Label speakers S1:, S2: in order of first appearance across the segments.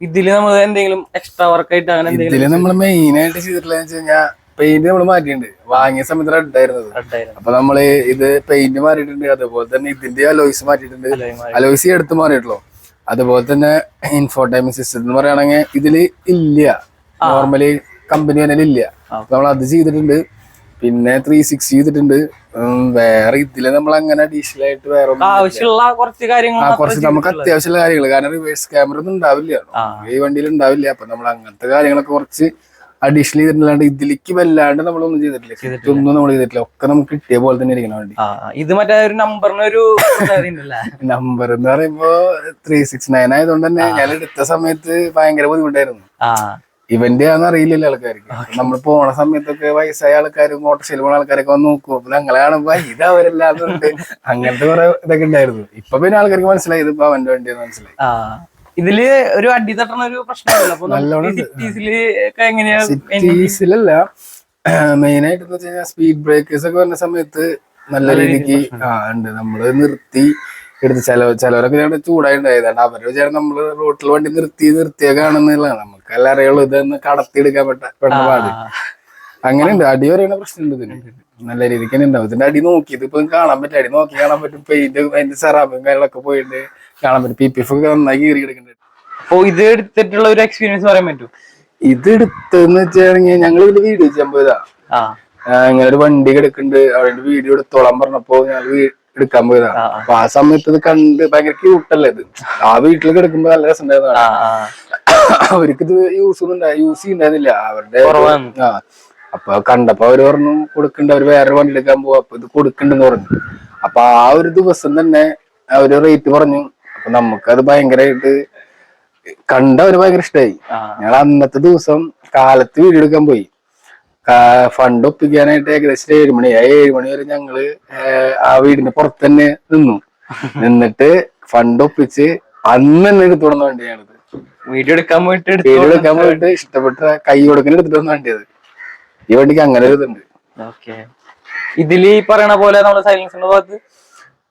S1: ഇതിൽ നമ്മൾ എന്തെങ്കിലും എക്സ്ട്രാ വർക്ക് ആയിട്ട് അങ്ങനെ എന്തെങ്കിലും
S2: ഇതിൽ നമ്മൾ മെയിൻ ആയിട്ട് ചെയ്തിട്ടുള്ള കഴിഞ്ഞാൽ പെയിന്റ് നമ്മൾ മാറ്റിയിട്ടുണ്ട്. വാങ്ങിയ സമയത്ത് റെഡ് ആയിരുന്നു.
S1: ഉണ്ടായിരുന്നു.
S2: അപ്പൊ നമ്മൾ ഇത് പെയിന്റ് മാറിയിട്ടുണ്ട്. അതുപോലെ തന്നെ ഇതിന്റെ അലോയ്സ് മാറ്റിയിട്ടുണ്ട്. അലോയ്സ് എടുത്ത് മാറിയിട്ടുള്ളൂ. അതുപോലെ തന്നെ ഇൻഫോർടൈൻമെന്റ് സിസ്റ്റം എന്ന് പറയുകയാണെങ്കിൽ ഇതിൽ ഇല്ല. നോർമലി കമ്പനി തന്നെ ഇല്ല. നമ്മൾ അത് ചെയ്തിട്ടുണ്ട്. പിന്നെ ത്രീ സിക്സ് ചെയ്തിട്ടുണ്ട്. വേറെ ഇതിൽ നമ്മൾ അങ്ങനെ അഡീഷണൽ ആയിട്ട് വേറെ
S1: ആവശ്യമുള്ള കുറച്ച് കാര്യങ്ങൾ
S2: കുറച്ച് നമുക്ക് അത്യാവശ്യമുള്ള കാര്യങ്ങൾ കാരണം റിവേഴ്സ് ക്യാമറ ഒന്നും ഉണ്ടാവില്ല. ഈ വണ്ടിയിൽ ഉണ്ടാവില്ല. അപ്പൊ നമ്മൾ അങ്ങനത്തെ കാര്യങ്ങളൊക്കെ കുറച്ച് അഡീഷണൽ ചെയ്തിട്ടില്ലാണ്ട് ഇതിലേക്ക് വല്ലാണ്ട് നമ്മളൊന്നും ചെയ്തിട്ടില്ല. ഒന്നും നമ്മൾ ചെയ്തിട്ടില്ല. ഒക്കെ നമുക്ക് കിട്ടിയ പോലെ തന്നെ ഇരിക്കണം വണ്ടി.
S1: ഇത് മറ്റേ ഒരു നമ്പറിന് ഒരു പ്രത്യേകത ഉണ്ടല്ലേ
S2: നമ്പർ എന്ന് പറയുമ്പോ ത്രീ സിക്സ് നയൻ ആയതുകൊണ്ട് തന്നെ ഞാൻ എടുത്ത സമയത്ത് ഭയങ്കര ബുദ്ധിമുട്ടായിരുന്നു. ഇവന്റെ ആണെന്ന് അറിയില്ലല്ലോ ആൾക്കാർക്ക്. നമ്മൾ പോണ സമയത്തൊക്കെ വയസ്സായ ആൾക്കാരും മോട്ടോർ പോണ ആൾക്കാരൊക്കെ വന്ന് നോക്കും. അപ്പൊ ഞങ്ങളെ കാണുമ്പോ ഇത് അവരല്ലാതുണ്ട് അങ്ങനത്തെ കുറെ ഇതൊക്കെ ഉണ്ടായിരുന്നു. ഇപ്പൊ പിന്നെ ആൾക്കാർക്ക് മനസ്സിലായി ഇതിപ്പോ അവന്റെ വണ്ടിയെന്ന് മനസ്സിലായി.
S1: ഇതിൽ ഒരു അടി തട്ടണ ഒരു പ്രശ്നമില്ല
S2: മെയിൻ ആയിട്ട് എന്ന് വെച്ച് കഴിഞ്ഞാൽ സ്പീഡ് ബ്രേക്കേഴ്സ് ഒക്കെ വരുന്ന സമയത്ത് നല്ല രീതിക്ക് ആ ഉണ്ട്. നമ്മൾ നിർത്തി എടുത്ത് ചില ചിലവരൊക്കെ ഞങ്ങൾ ചൂടായിട്ടുണ്ടായത് അവരെ വിചാരം നമ്മൾ റോട്ടിൽ വണ്ടി നിർത്തി നിർത്തിയേക്കാണെന്നുള്ളതാണ്. നമുക്ക് എല്ലാം അറിയുള്ളൂ ഇതൊന്ന് കടത്തിയെടുക്കാൻ പെട്ട പെട്ട പാട്. അങ്ങനെയുണ്ട്. അടി പറയുന്ന പ്രശ്നമുണ്ട് ഇതിന്. നല്ല രീതിക്ക് തന്നെ ഉണ്ടാവും. ഇതിന്റെ അടി നോക്കി ഇതിപ്പോ കാണാൻ പറ്റും. അടി നോക്കി കാണാൻ പറ്റും. പെയിന്റ് അതിന്റെ സെറാമും കാര്യങ്ങളൊക്കെ പോയിട്ട് കാണാൻ പറ്റും. പി പി എഫ് ഒക്കെ നന്നായി കീറി എടുക്കുന്നുണ്ട്
S1: അപ്പൊ ഇത് എടുത്തിട്ടുള്ള ഒരു എക്സ്പീരിയൻസ് പറയാൻ പറ്റും?
S2: ഇത് എടുത്തെന്ന് വെച്ചാണെങ്കിൽ ഞങ്ങൾ ഇതിന്റെ വീഡിയോ ചെയ്യാൻ പോയതാ. ഇങ്ങനെ ഒരു വണ്ടി കിടക്കുന്നുണ്ട് അവിടെ വീഡിയോ എടുത്തോളാൻ പറഞ്ഞപ്പോ ഞാൻ എടുക്കാൻ
S1: പോയതാണ്.
S2: അപ്പൊ ആ സമയത്ത് ഇത് കണ്ട് ഭയങ്കര ക്യൂട്ടല്ലേ ഇത്? ആ വീട്ടിൽ കിടക്കുമ്പോ നല്ല രസം അവർക്ക് ഇത് യൂസ് ഒന്നും യൂസ് ചെയ്യുന്നില്ല അവരുടെ. ആ. അപ്പൊ കണ്ടപ്പോ അവർ പറഞ്ഞു കൊടുക്കണ്ട അവർ വേറെ വണ്ടി എടുക്കാൻ പോവാ. അപ്പൊ ഇത് കൊടുക്കണ്ടെന്ന് പറഞ്ഞു. അപ്പൊ ആ ഒരു ദിവസം തന്നെ അവർ റേറ്റ് പറഞ്ഞു അപ്പൊ നമുക്കത് ഭയങ്കരമായിട്ട് കണ്ടവര് ഭയങ്കര
S1: ഇഷ്ടായി.
S2: ഞങ്ങൾ അന്നത്തെ ദിവസം കാലത്ത് വീഡിയോ എടുക്കാൻ പോയി. ഫണ്ട് ഒപ്പിക്കാനായിട്ട് ഏകദേശം ഏഴ് മണി ആ ഏഴ് മണി വരെ ഞങ്ങൾ ആ വീടിന്റെ പുറത്ത് തന്നെ നിന്നു. നിന്നിട്ട് ഫണ്ട് ഒപ്പിച്ച് അന്ന് തന്നെ എടുത്തു കൊടുന്ന വണ്ടിയാണിത്.
S1: വീഡിയോ എടുക്കാൻ പോയിട്ട്
S2: വീഡിയോ എടുക്കാൻ പോയിട്ട് ഇഷ്ടപ്പെട്ട കൈ കൊടുക്കാൻ എടുത്തിട്ട് വന്ന വണ്ടിയത് ഈ വണ്ടിക്ക് അങ്ങനെ ഒരു ഇതുണ്ട്.
S1: ഇതിൽ ഈ പറയണ പോലെ നമ്മൾ സൈലൻസിന്റെ ഭാഗത്ത്?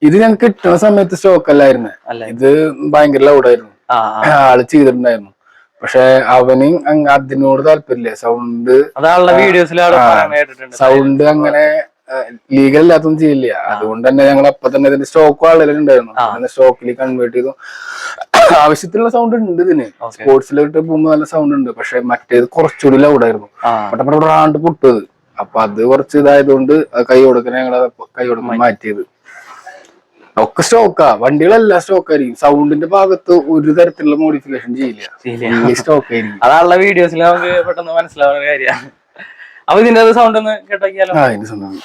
S2: ഇത് ഞങ്ങൾക്ക് കിട്ടുന്ന സമയത്ത് സ്റ്റോക്ക് അല്ലായിരുന്നു.
S1: അല്ല.
S2: ഇത് ഭയങ്കര ലൗഡായിരുന്നു. ആൾ ചെയ്തിട്ടുണ്ടായിരുന്നു. പക്ഷെ അവന് അതിനോട് താല്പര്യമില്ല സൗണ്ട് സൗണ്ട് അങ്ങനെ ലീഗൽ അല്ലാത്തൊന്നും ചെയ്യില്ല അതുകൊണ്ട് തന്നെ ഞങ്ങൾ അപ്പൊ തന്നെ ഇതിന്റെ സ്റ്റോക്ക് വളരെ ഉണ്ടായിരുന്നു സ്റ്റോക്കിൽ കൺവേർട്ട് ചെയ്തു ആവശ്യത്തിലുള്ള സൗണ്ട് ഉണ്ട് ഇതിന്. സ്പോർട്സിലോട്ട് പോകുമ്പോൾ നല്ല സൗണ്ട് ഉണ്ട് പക്ഷെ മറ്റേത് കുറച്ചുകൂടി ലൗഡായിരുന്നു പട്ടപ്പടാണ്ട് പൊട്ടത് അപ്പൊ അത് കുറച്ച് ഇതായതുകൊണ്ട് കൊണ്ട് കൈ കൊടുക്കാൻ ഞങ്ങൾ കൈ കൊടുക്കാൻ മാറ്റിയത് ഒക്കെ സ്റ്റോക്കാ വണ്ടികളെല്ലാം സ്റ്റോക്ക് ആയിരിക്കും. സൗണ്ടിന്റെ ഭാഗത്ത് ഒരു തരത്തിലുള്ള മോഡിഫിക്കേഷൻ ചെയ്യില്ല. സ്റ്റോക്ക് ആയിരിക്കും.
S1: അതാണുള്ള വീഡിയോസിൽ നമുക്ക് പെട്ടെന്ന് മനസ്സിലാവുന്ന കാര്യമാണ് അപ്പൊ ഇതിന്റെ സൗണ്ട് ഒന്ന് കേട്ടോക്കിയാലോ?
S2: ആ അതിന്റെ സംഭവം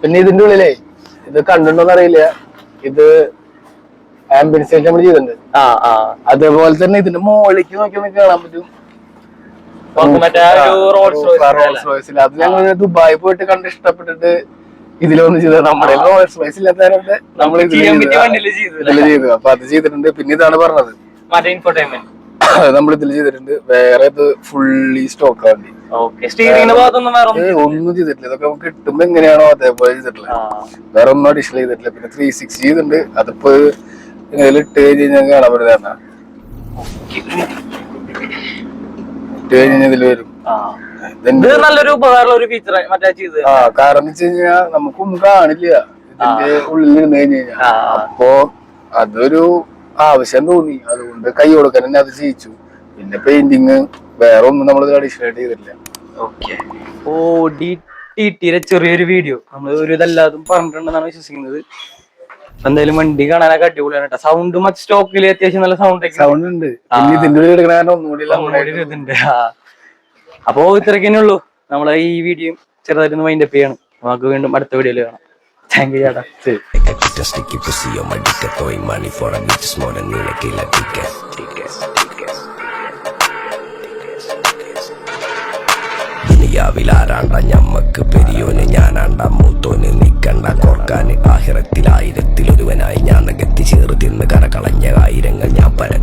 S2: പിന്നെ ഇതിന്റെ ഉള്ളിലേ ഇത് കണ്ടിട്ടുണ്ടോന്ന് അറിയില്ല. ഇത് ആംബുലൻസ് നമ്മൾ ചെയ്തിട്ടുണ്ട് അതേപോലെ തന്നെ ഇതിന്റെ മോളിലേക്ക് നോക്കി നമുക്ക് കാണാൻ പറ്റും. അത് ഞങ്ങൾ ദുബായി പോയിട്ട് കണ്ട് ഇഷ്ടപ്പെട്ടിട്ട് ഇതിലൊന്നും ചെയ്തത്. നമ്മുടെ റോൾസ് റോയ്സ് ഇല്ലാത്തവരുണ്ട് നമ്മൾ
S1: ചെയ്തു
S2: അപ്പൊ അത് ചെയ്തിട്ടുണ്ട്. പിന്നെ ഇതാണ് പറഞ്ഞത്. നമ്മൾ ഇതിൽ ചെയ്തിട്ടുണ്ട്. വേറെ ഇത് ഫുള്ളി സ്റ്റോക്ക് വണ്ടി.
S1: ഒന്നും
S2: ചെയ്തിട്ടില്ല. ഇതൊക്കെ നമുക്ക് കിട്ടുമ്പോ എങ്ങനെയാണോ അതേപോലെ ചെയ്തിട്ടില്ല വേറെ ഒന്നും അഡീഷണൽ ചെയ്തിട്ടില്ല. പിന്നെ ത്രീ സിക്സ് ചെയ്തിട്ടുണ്ട്. അതിപ്പോ ഇട്ട് കഴിഞ്ഞ് കഴിഞ്ഞാൽ കാണാൻ പറ്റുന്ന ഇട്ട് കഴിഞ്ഞാൽ ഇതിൽ വരും.
S1: നല്ലൊരു ഉപകാരമുള്ള ഒരു ഫീച്ചർ മറ്റേ ചെയ്ത്
S2: ആ കാരണം വെച്ച് കഴിഞ്ഞാൽ നമുക്കൊന്നും കാണില്ല. ഇതിന്റെ ഉള്ളിൽ ഇരുന്ന് കഴിഞ്ഞ് കഴിഞ്ഞാൽ. അപ്പോ അതൊരു ആവശ്യം തോന്നി. അതുകൊണ്ട് കൈ കൊടുക്കാൻ തന്നെ അത് ചെയ്യിച്ചു. പിന്നെ പെയിന്റിങ് വേറെ ഒന്നും നമ്മൾ അഡീഷണൽ ആയിട്ട് ചെയ്തിട്ടില്ല.
S1: ഓക്കെ ഓ ഡി ടി ടിയുടെ ചെറിയൊരു വീഡിയോ നമ്മൾ ഒരു ഇതല്ലാതും പറഞ്ഞിട്ടുണ്ടെന്നാണ് വിശ്വസിക്കുന്നത്. എന്തായാലും വണ്ടി കാണാനൊക്കെ അടിപൊളിയാണ് കേട്ടോ സൗണ്ട് മറ്റ് സ്റ്റോക്കിൽ അത്യാവശ്യം നല്ല സൗണ്ട്
S2: സൗണ്ട് ഉണ്ട്. ഇതിന്റെ ഉള്ളിൽ എടുക്കണ കാരണം ഒന്നുകൂടി loud ആയിട്ട്
S1: അപ്പോ ഇത്രയ്ക്കന്നെ ഉള്ളൂ. നമ്മളെ ഈ വീഡിയോ ചെറുതായിട്ട് വൈൻഡപ്പ് ചെയ്യണം. നമുക്ക് വീണ്ടും അടുത്ത വീഡിയോയിൽ കാണാം. Thank you,
S2: Yada.
S3: Just to keep on my dick, throwing money for a bitch more than you like a ദുനിയാവിൽ ആരാണ്ട ഞമ്മക്ക് പെരിയോന് ഞാനാണ്ട മൂത്തോന് നിക്കണ്ട കോർക്കാന് ആഹിറത്തിൽ ആയിരത്തിലൊരുവനായി ഞാൻ നികത്തി ചേർത്തിന്ന് കരകളഞ്ഞ ആയിരങ്ങൾ ഞാൻ പരത്തി.